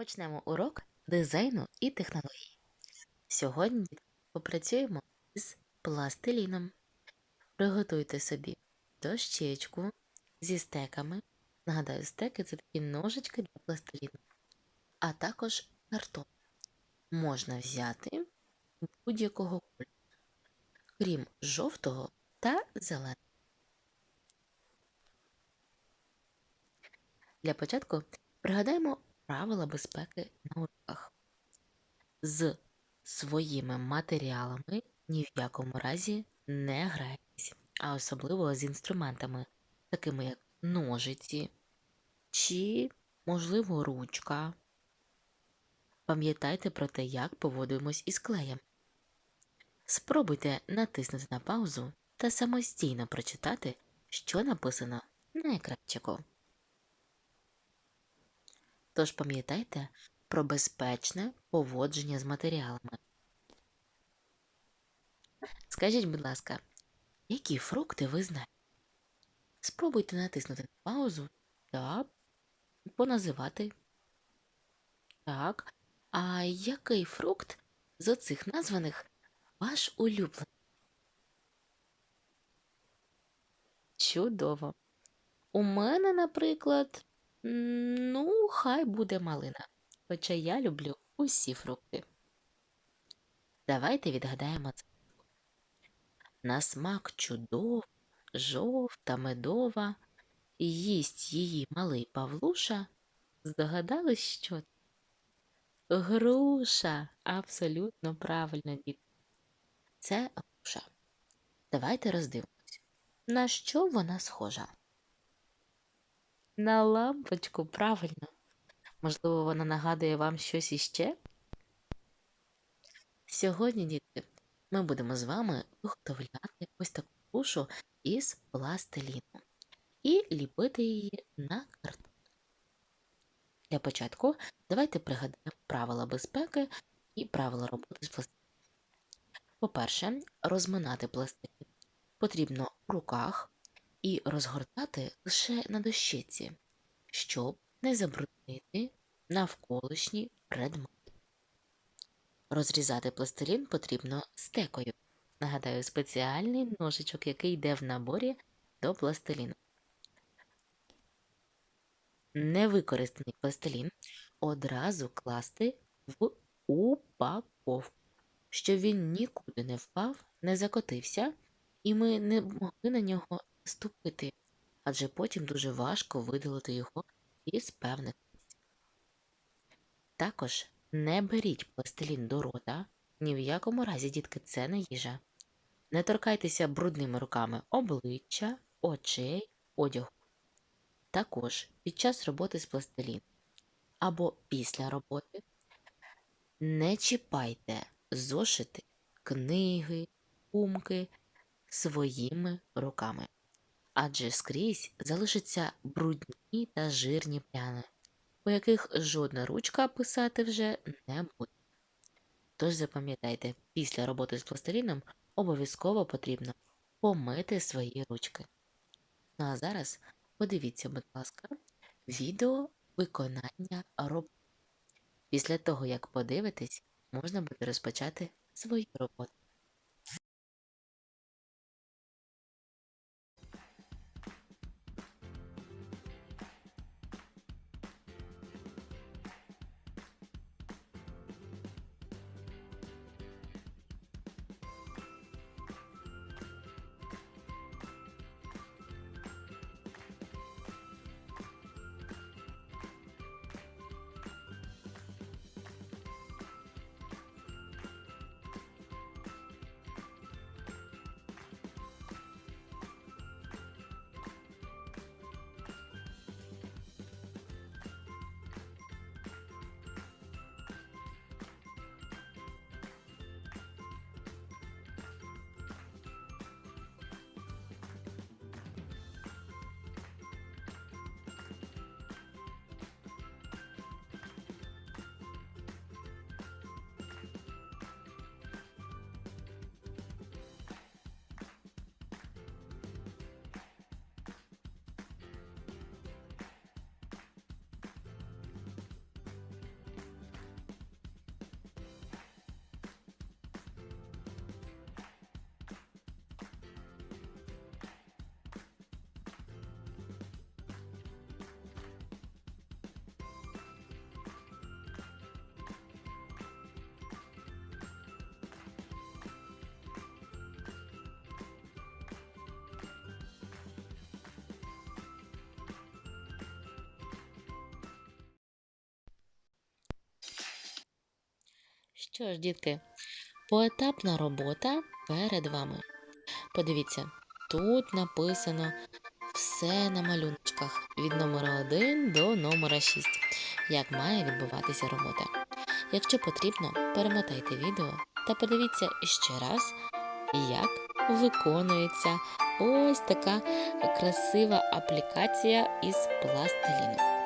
Почнемо урок дизайну і технологій. Сьогодні попрацюємо з пластиліном. Приготуйте собі дощечку зі стеками. Нагадаю, стеки це такі ножички для пластиліну, а також картон. Можна взяти будь-якого кольору, крім жовтого та зеленого. Для початку пригадаємо правила безпеки на уроках. З своїми матеріалами ні в якому разі не грайтесь, а особливо з інструментами, такими як ножиці чи, можливо, ручка. Пам'ятайте про те, як поводимось із клеєм. Спробуйте натиснути на паузу та самостійно прочитати, що написано на екранчику. Тож пам'ятайте про безпечне поводження з матеріалами. Скажіть, будь ласка, які фрукти ви знаєте? Спробуйте натиснути на паузу та поназивати. Так. А який фрукт з оцих названих ваш улюблений? Чудово. У мене, наприклад, ну, хай буде малина. Хоча я люблю усі фрукти. Давайте відгадаємо це. На смак чудова, жовта, медова, їсть її малий Павлуша. Здогадались, що? Груша. Абсолютно правильно, діти. Це груша. Давайте роздивимось. На що вона схожа? На лампочку, правильно. Можливо, вона нагадує вам щось іще? Сьогодні, діти, ми будемо з вами виготовляти ось таку грушу із пластиліну і ліпити її на картон. Для початку давайте пригадаємо правила безпеки і правила роботи з пластиліном. По-перше, розминати пластилін потрібно в руках і розгортати лише на дощиці, щоб не забруднити навколишні предмети. Розрізати пластилін потрібно стекою. Нагадаю, спеціальний ножичок, який йде в наборі до пластиліну. Невикористаний пластилін одразу класти в упаковку, щоб він нікуди не впав, не закотився, і ми не могли на нього ступити, адже потім дуже важко видалити його із певних місць. Також не беріть пластилін до рота, ні в якому разі, дітки, це не їжа. Не торкайтеся брудними руками обличчя, очей, одягу. Також під час роботи з пластиліном або після роботи не чіпайте зошити, книги, кумки своїми руками, адже скрізь залишаться брудні та жирні пляни, по яких жодна ручка писати вже не буде. Тож запам'ятайте, після роботи з пластиліном обов'язково потрібно помити свої ручки. Ну а зараз подивіться, будь ласка, відео виконання роботи. Після того, як подивитесь, можна буде розпочати свою роботу. Що ж, дітки, поетапна робота перед вами. Подивіться, тут написано все на малюночках від номера 1 до номера 6, як має відбуватися робота. Якщо потрібно, перемотайте відео та подивіться ще раз, як виконується ось така красива аплікація із пластиліну.